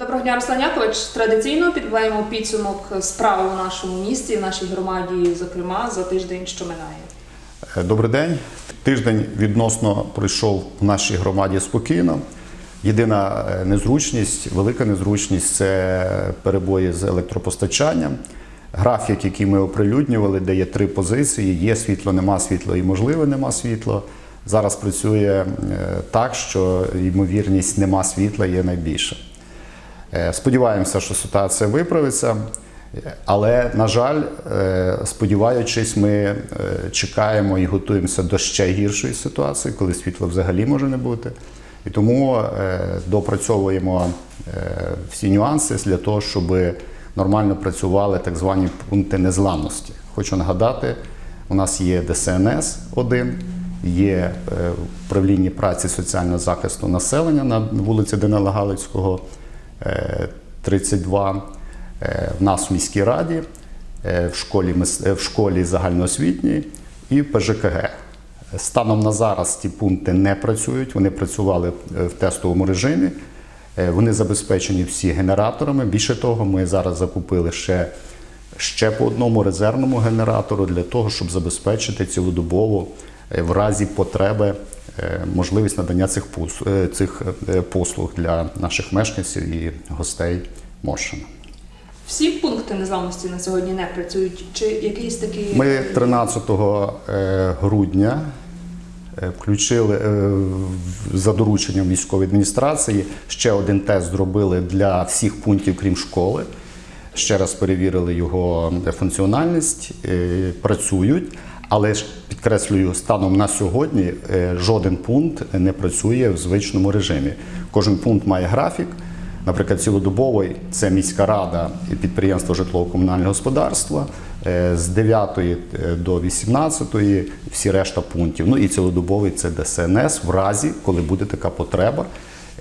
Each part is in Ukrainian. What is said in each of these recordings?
Доброго дня, Руслан Якович. Традиційно підбиваємо підсумок справ у нашому місті, в нашій громаді, зокрема, за тиждень, що минає. Е, Добрий день. Тиждень відносно пройшов в нашій громаді спокійно. Єдина е, незручність, велика незручність це перебої з електропостачанням. Графік, який ми оприлюднювали, де є три позиції: є світло, нема світла і можливо нема світла. Зараз працює е, так, що ймовірність нема світла є найбільша. Е, Сподіваємося, що ситуація виправиться. Але, на жаль, е, сподіваючись, ми е, чекаємо і готуємося до ще гіршої ситуації, коли світла взагалі може не бути. І тому допрацьовуємо всі нюанси для того, щоб нормально працювали так звані пункти незламності. Хочу нагадати, у нас є ДСНС 1 є управління праці соціального захисту населення на вулиці Данила Галицького, 32. Е, В нас в міській раді, е, в школі, е, в школі загальноосвітній і ПЖКГ. Станом на зараз ті пункти не працюють, вони працювали е, в тестовому режимі. Е, Вони забезпечені всі генераторами. Більше того, ми зараз закупили ще, ще по одному резервному генератору для того, щоб забезпечити цілодобово е, в разі потреби е, можливість надання цих, е, цих е, послуг для наших мешканців і гостей Моршина. Всі пункти незламності на сьогодні не працюють. Чи якийсь такий Ми 13 е, грудня е, включили е, за дорученням військової адміністрації ще один тест зробили для всіх пунктів, крім школи. Ще раз перевірили його функціональність, е, працюють. Але ж підкреслюю, станом на сьогодні е, жоден пункт не працює в звичному режимі. Кожен пункт має графік. Наприклад, цілодобовий це міська рада і підприємство житлово-комунального господарства е, з 9 до 18 всі решта пунктів. Ну і цілодобовий це ДСНС в разі, коли буде така потреба.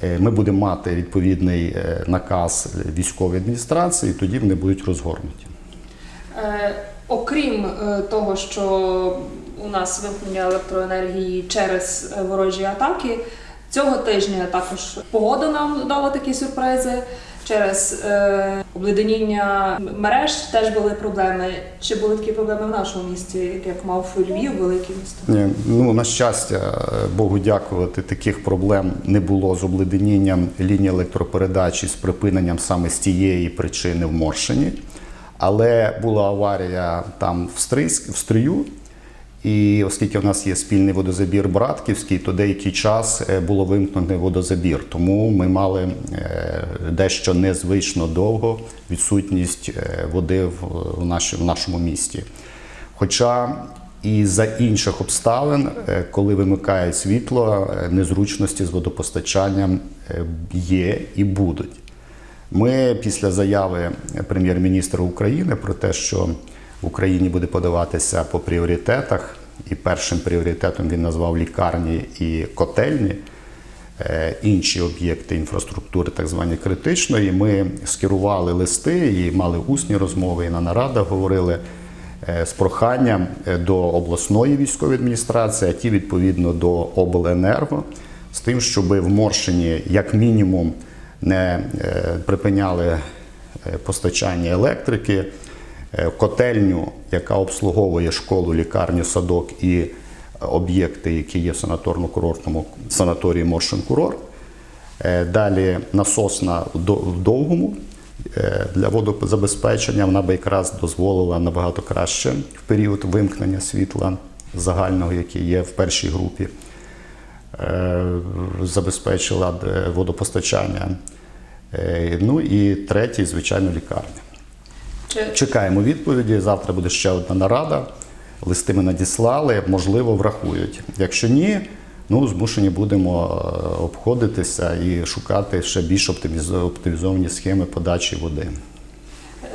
Е, Ми будемо мати відповідний е, наказ військової адміністрації, і тоді вони будуть розгорнуті. Е, окрім е, того, що у нас вимкнення електроенергії через е, ворожі атаки, цього тижня також погода нам дала такі сюрпризи. Через е, обледеніння мереж теж були проблеми. Чи були такі проблеми в нашому місті, як мав Львів, велике місто? Ні, ну на щастя, Богу дякувати, таких проблем не було з обледенінням лінії електропередачі з припиненням саме з тієї причини в Моршині. Але була аварія там в Стрийськ, в Стрию. І оскільки в нас є спільний водозабір Братківський, то деякий час е, було вимкнений водозабір. Тому ми мали е, дещо незвично довго відсутність е, води в, нашому місті. Хоча і за інших обставин, коли вимикає світло, незручності з водопостачанням є і будуть. Ми після заяви прем'єр-міністра України про те, що в Україні буде подаватися по пріоритетах, і першим пріоритетом він назвав лікарні і котельні, е, інші об'єкти інфраструктури, так звані критичної. Ми скерували листи і мали усні розмови, і на нарадах говорили е, з проханням е, до обласної військової адміністрації, а ті відповідно до обленерго, з тим, щоб в Моршині як мінімум не е, припиняли е, постачання електрики, е, котельню, яка обслуговує школу, лікарню, садок і об'єкти, які є в санаторно-курортному санаторії Моршин Курорт. Далі насосна в довгому для водозабезпечення вона би якраз дозволила набагато краще в період вимкнення світла загального, який є в першій групі, забезпечила водопостачання. Е, Ну і третій, звичайно, лікарня. Чекаємо відповіді. Завтра буде ще одна нарада. Листи ми надіслали, можливо, врахують. Якщо ні, ну змушені будемо е, обходитися і шукати ще більш оптиміз- оптимізовані схеми подачі води.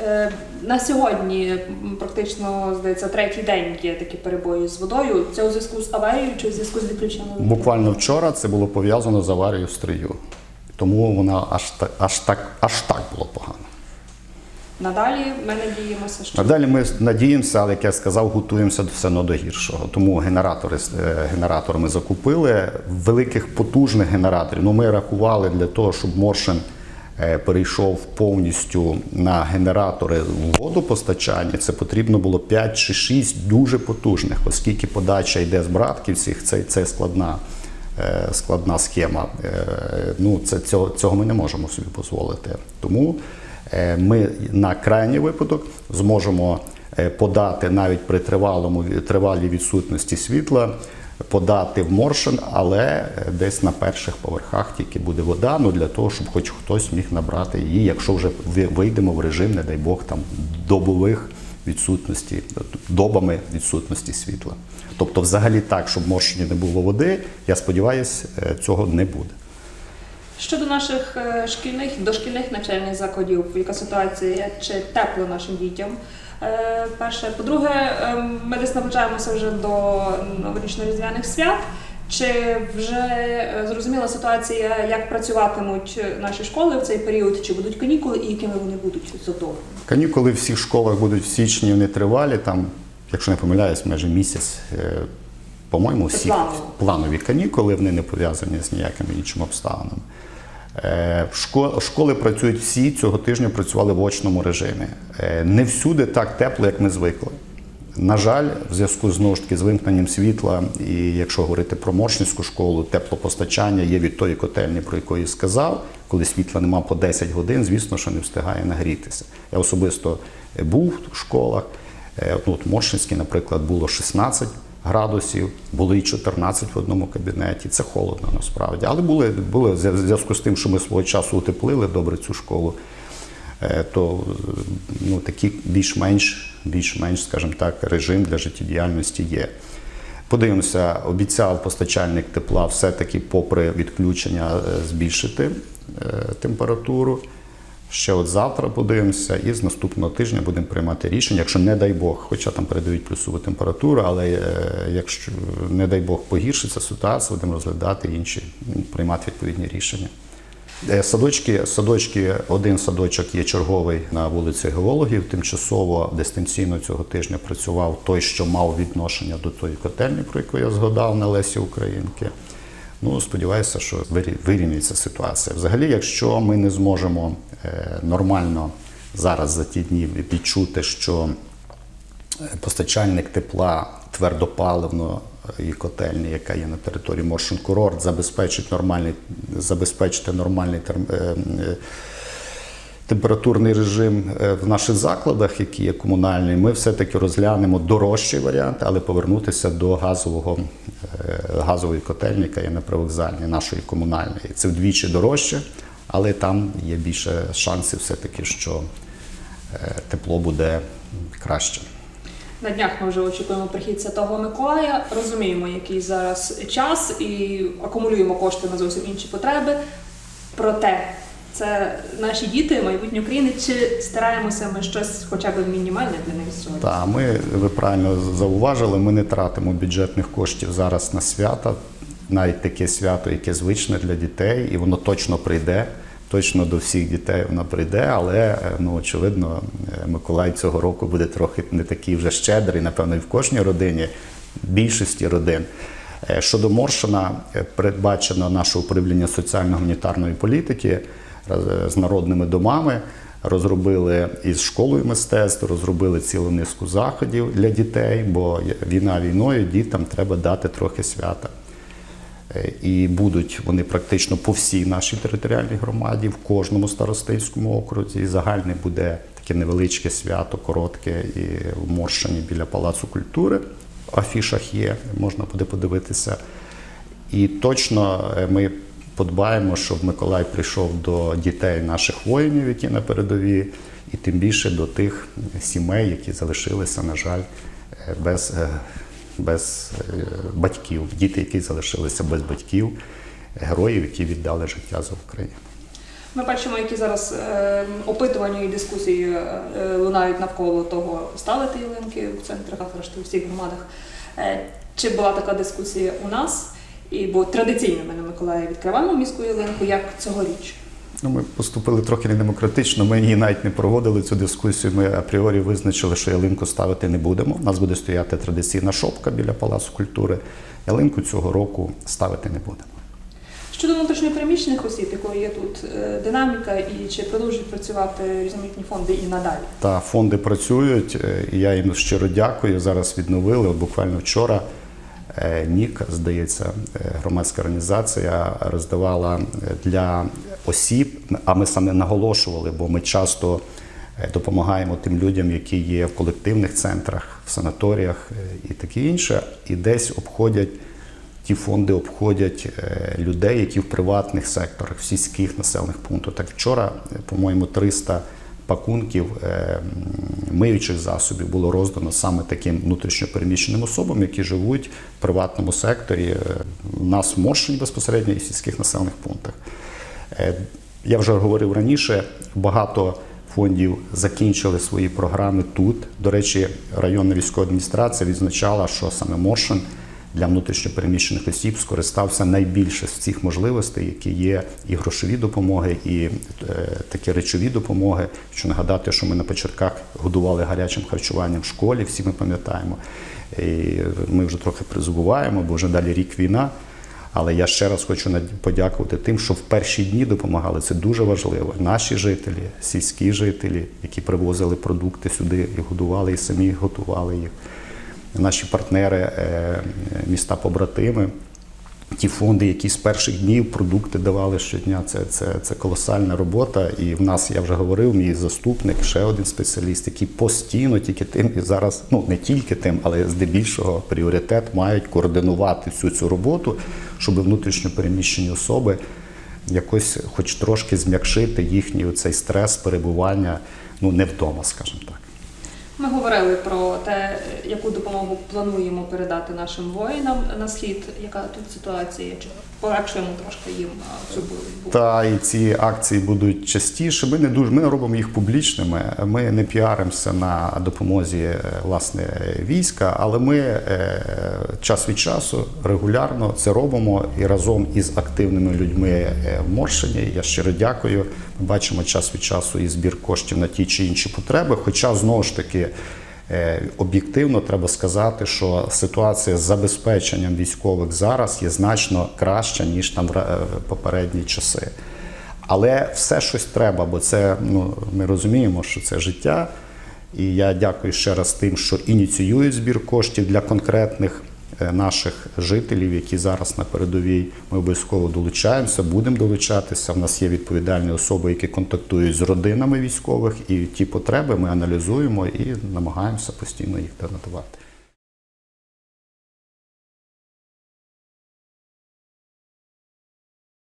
Е, На сьогодні практично здається третій день є такі перебої з водою. Це у зв'язку з аварією чи у зв'язку з відключенням? Буквально вчора це було пов'язано з аварією в стрию. Тому вона аж так, аж так, аж так було погано. Надалі ми надіємося, що Надалі ми надіємося, але як я сказав, готуємося до все одно до гіршого. Тому генератори е, генератори ми закупили великих потужних генераторів. Ну ми рахували для того, щоб Моршин е, перейшов повністю на генератори водопостачання, це потрібно було 5 чи 6 дуже потужних, оскільки подача йде з братківців, це, це складна, складна схема. Е, Ну, це, цього, ми не можемо собі дозволити. Тому е, ми на крайній випадок зможемо е, подати навіть при тривалому тривалій відсутності світла. Подати в Моршин, але е, десь на перших поверхах тільки буде вода, ну для того, щоб хоч хтось міг набрати її, якщо вже ви- вийдемо в режим, не дай Бог, там добових відсутності, добами відсутності світла. Тобто, взагалі так, щоб в Моршині не було води, я сподіваюся, е, цього не буде. Щодо наших е, шкільних дошкільних навчальних закладів, яка ситуація чи тепло нашим дітям? Е, Перше, по-друге, е, ми десь наближаємося вже до новорічно-різдвяних свят. Чи вже е, зрозуміла ситуація, як працюватимуть наші школи в цей період? Чи будуть канікули і якими вони будуть задоволені? Канікули в всіх школах будуть в січні, вони тривалі, там, якщо не помиляюсь, майже місяць. Е, По-моєму, всі планово. планові канікули, вони не пов'язані з ніякими іншими обставинами. Е, Школи працюють всі, цього тижня працювали в очному режимі. Е, Не всюди так тепло, як ми звикли. На жаль, в зв'язку знову ж таки з вимкненням світла, і якщо говорити про Моршинську школу, теплопостачання є від тої котельні, про яку я сказав, коли світла нема по 10 годин, звісно, що не встигає нагрітися. Я особисто був в школах. Е, Ну, от Моршинській, наприклад, було 16 градусів, було і 14 в одному кабінеті. Це холодно насправді. Але були, були в зв'язку з тим, що ми свого часу утеплили добре цю школу то е, ну, такий більш-менш, більш-менш, скажімо так, режим для життєдіяльності є. Подивимося, обіцяв постачальник тепла все-таки, попри відключення, е, збільшити е, температуру. Ще от завтра подивимося, і з наступного тижня будемо приймати рішення, якщо не дай Бог, хоча там передають плюсову температуру, але якщо не дай Бог погіршиться ситуація, будемо розглядати інші, приймати відповідні рішення. Е, Садочки, садочки, один садочок є черговий на вулиці Геологів. Тимчасово дистанційно цього тижня працював той, що мав відношення до тої котельні, про яку я згадав на Лесі Українки. Ну, сподіваюся, що вирі- вирівняється ситуація. Взагалі, якщо ми не зможемо е, нормально зараз за ті дні відчути, що е, постачальник тепла твердопаливної котельні, яка є на території Моршин Курорт, забезпечить нормальний, забезпечити нормальний терм- е, е, температурний режим е, в наших закладах, які є комунальні, ми все-таки розглянемо дорожчий варіант, але повернутися до газового, газової котельні, яка є на привокзальній, нашої комунальної. Це вдвічі дорожче, але там є більше шансів все-таки, що тепло буде краще. На днях ми вже очікуємо прихід Святого Миколая. Розуміємо, який зараз час і акумулюємо кошти на зовсім інші потреби. Проте це наші діти, майбутнє України. Чи стараємося ми щось, хоча б мінімальне для них сьогодні? Так, ми ви правильно зауважили, ми не тратимо бюджетних коштів зараз на свята, навіть таке свято, яке звичне для дітей, і воно точно прийде. Точно до всіх дітей воно прийде, але е, ну очевидно, е, Миколай цього року буде трохи не такий вже щедрий, напевно, і в кожній родині, більшості родин. Е, Щодо Моршина, передбачено наше управління соціально-гуманітарної політики з народними домами. Розробили із школою мистецтв, розробили цілу низку заходів для дітей, бо війна війною дітям треба дати трохи свята. Е, І будуть вони практично по всій нашій територіальній громаді, в кожному старостинському окрузі. І загальне буде таке невеличке свято, коротке і в Моршині біля Палацу культури. В афішах є, можна буде подивитися. І точно е, ми подбаємо, щоб Миколай прийшов до дітей наших воїнів, які на передовій, і тим більше до тих сімей, які залишилися, на жаль, е, без, без е, батьків, діти, які залишилися без батьків, героїв, які віддали життя за Україну. Ми бачимо, які зараз е, опитування і дискусії е, лунають навколо того, ставити ялинки в центрах, в всіх громадах. Чи була така дискусія у нас? І бо традиційно ми на Миколаї відкриваємо міську ялинку, як цьогоріч. Ну, ми поступили трохи недемократично. Ми її навіть не проводили цю дискусію. Ми апріорі визначили, що ялинку ставити не будемо. У нас буде стояти традиційна шопка біля Палацу культури. Ялинку цього року ставити не будемо. Щодо внутрішньопереміщених осіб, якої є тут е, динаміка, і чи продовжують працювати різноманітні фонди і надалі? Та фонди працюють, е, і я їм щиро дякую. Зараз відновили. Буквально вчора НІК, здається, е, громадська організація роздавала е, для осіб, а ми саме наголошували, бо ми часто е, допомагаємо тим людям, які є в колективних центрах, в санаторіях е, і таке інше, і десь обходять. Ті фонди обходять е, людей, які в приватних секторах, в сільських населених пунктах. Так вчора, е, по-моєму, 300 пакунків е, миючих засобів було роздано саме таким внутрішньопереміщеним особам, які живуть в приватному секторі. У нас в безпосередньо і в сільських населених пунктах. Е, Я вже говорив раніше, багато фондів закінчили свої програми тут. До речі, районна військова адміністрація відзначала, що саме Моршин для внутрішньопереміщених осіб скористався найбільше з цих можливостей, які є і грошові допомоги, і е, такі речові допомоги. Хочу нагадати, що ми на початках годували гарячим харчуванням в школі, всі ми пам'ятаємо. І ми вже трохи призабуваємо, бо вже далі рік війна. Але я ще раз хочу подякувати тим, що в перші дні допомагали. Це дуже важливо. Наші жителі, сільські жителі, які привозили продукти сюди і годували, і самі готували їх. Наші партнери, е, міста побратими, ті фонди, які з перших днів продукти давали щодня. Це, це, це колосальна робота. І в нас, я вже говорив, мій заступник, ще один спеціаліст, який постійно тільки тим і зараз, ну не тільки тим, але здебільшого пріоритет мають координувати всю цю роботу, щоб внутрішньо переміщені особи якось, хоч трошки зм'якшити їхній цей стрес перебування ну не вдома, скажімо так. Ми говорили про те, яку допомогу плануємо передати нашим воїнам на схід. Яка тут ситуація? Чи полегшуємо трошки їм цю боротьбу? Та і ці акції будуть частіше. Ми не дуже ми робимо їх публічними. Ми не піаримося на допомозі е, власне війська, але ми е, час від часу регулярно це робимо і разом із активними людьми е, в Моршині. Я щиро дякую. Ми бачимо час від часу і збір коштів на ті чи інші потреби. Хоча знову ж таки. Е, Об'єктивно треба сказати, що ситуація з забезпеченням військових зараз є значно краща ніж там в е, попередні часи. Але все щось треба, бо це ну ми розуміємо, що це життя. І я дякую ще раз тим, що ініціюють збір коштів для конкретних наших жителів, які зараз на передовій. Ми обов'язково долучаємося, будемо долучатися. У нас є відповідальні особи, які контактують з родинами військових, і ті потреби ми аналізуємо і намагаємося постійно їх надавати.